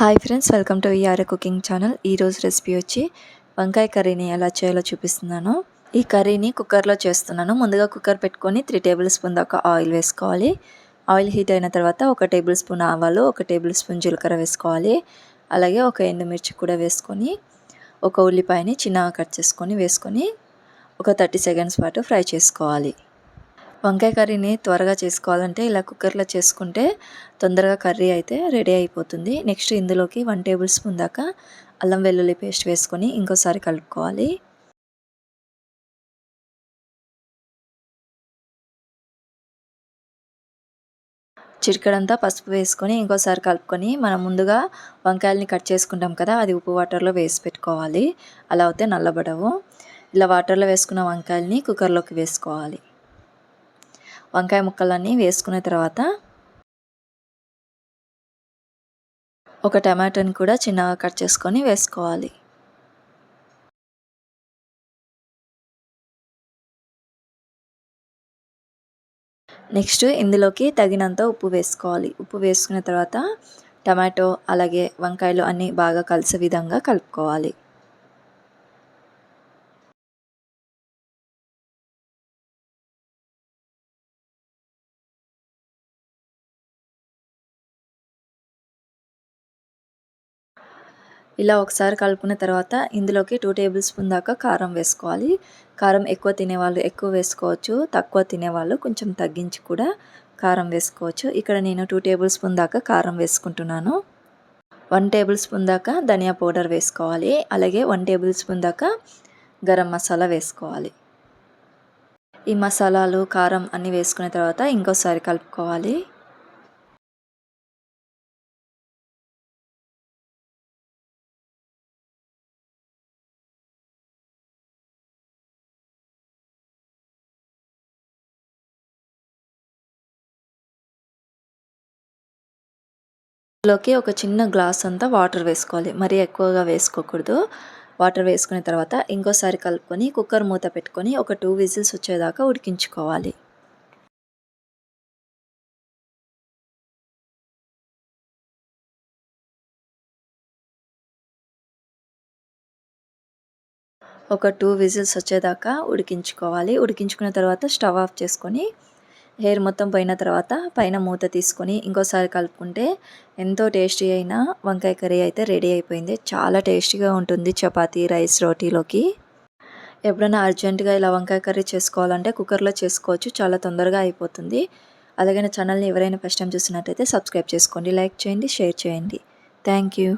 Hi friends welcome to ERA cooking channel. ఈరోజు recipe వచ్చి వంకాయ కర్రీని ఎలా చేయాలో చూపిస్తున్నాను. ఈ కర్రీని కుక్కర్లో చేస్తున్నాను. ముందుగా కుక్కర్ పెట్టుకొని త్రీ టేబుల్ స్పూన్ దాకా ఆయిల్ వేసుకోవాలి. ఆయిల్ హీట్ అయిన తర్వాత ఒక టేబుల్ స్పూన్ ఆవాలు ఒక టేబుల్ స్పూన్ జీలకర్ర వేసుకోవాలి. అలాగే ఒక ఎండుమిర్చి కూడా వేసుకొని ఒక ఉల్లిపాయని చిన్నగా కట్ చేసుకొని వేసుకొని ఒక థర్టీ సెకండ్స్ పాటు ఫ్రై చేసుకోవాలి. వంకాయ కర్రీని త్వరగా చేసుకోవాలంటే ఇలా కుక్కర్లో చేసుకుంటే తొందరగా కర్రీ అయితే రెడీ అయిపోతుంది. నెక్స్ట్ ఇందులోకి వన్ టేబుల్ స్పూన్ దాకా అల్లం వెల్లుల్లి పేస్ట్ వేసుకొని ఇంకోసారి కలుపుకోవాలి. చిటికడంతా పసుపు వేసుకొని ఇంకోసారి కలుపుకొని మనం ముందుగా వంకాయల్ని కట్ చేసుకుంటాం కదా అది ఉప్పు వాటర్లో వేసి పెట్టుకోవాలి. అలా అయితే నల్లబడవు. ఇలా వాటర్లో వేసుకున్న వంకాయల్ని కుక్కర్లోకి వేసుకోవాలి. వంకాయ ముక్కలన్నీ వేసుకున్న తర్వాత ఒక టమాటోని కూడా చిన్నగా కట్ చేసుకొని వేసుకోవాలి. నెక్స్ట్ ఇందులోకి తగినంత ఉప్పు వేసుకోవాలి. ఉప్పు వేసుకున్న తర్వాత టమాటో అలాగే వంకాయలు అన్నీ బాగా కలిసే విధంగా కలుపుకోవాలి. ఇలా ఒకసారి కలుపుకున్న తర్వాత ఇందులోకి టూ టేబుల్ స్పూన్ దాకా కారం వేసుకోవాలి. కారం ఎక్కువ తినేవాళ్ళు ఎక్కువ వేసుకోవచ్చు తక్కువ తినేవాళ్ళు కొంచెం తగ్గించి కూడా కారం వేసుకోవచ్చు. ఇక్కడ నేను టూ టేబుల్ స్పూన్ దాకా కారం వేసుకుంటున్నాను. వన్ టేబుల్ స్పూన్ దాకా ధనియా పౌడర్ వేసుకోవాలి. అలాగే వన్ టేబుల్ స్పూన్ దాకా గరం మసాలా వేసుకోవాలి. ఈ మసాలాలు కారం అన్నీ వేసుకున్న తర్వాత ఇంకోసారి కలుపుకోవాలి. లోకి ఒక చిన్న గ్లాస్ అంతా వాటర్ వేసుకోవాలి. మరీ ఎక్కువగా వేసుకోకూడదు. వాటర్ వేసుకున్న తర్వాత ఇంకోసారి కలుపుకొని కుక్కర్ మూత పెట్టుకొని ఒక టూ విజిల్స్ వచ్చేదాకా ఉడికించుకోవాలి. ఒక టూ విజిల్స్ వచ్చేదాకా ఉడికించుకోవాలి. ఉడికించుకున్న తర్వాత స్టవ్ ఆఫ్ చేసుకొని హెయిర్ మొత్తం పోయిన తర్వాత పైన మూత తీసుకొని ఇంకోసారి కలుపుకుంటే ఎంతో టేస్టీ అయిన వంకాయ కర్రీ అయితే రెడీ అయిపోయింది. చాలా టేస్టీగా ఉంటుంది చపాతీ రైస్ రోటీలోకి. ఎప్పుడైనా అర్జెంటుగా ఇలా వంకాయ కర్రీ చేసుకోవాలంటే కుక్కర్లో చేసుకోవచ్చు. చాలా తొందరగా అయిపోతుంది. అలాగే నా ఛానల్ని ఎవరైనా ఫస్ట్ టైం చూసినట్టయితే సబ్స్క్రైబ్ చేసుకోండి లైక్ చేయండి షేర్ చేయండి. Thank you.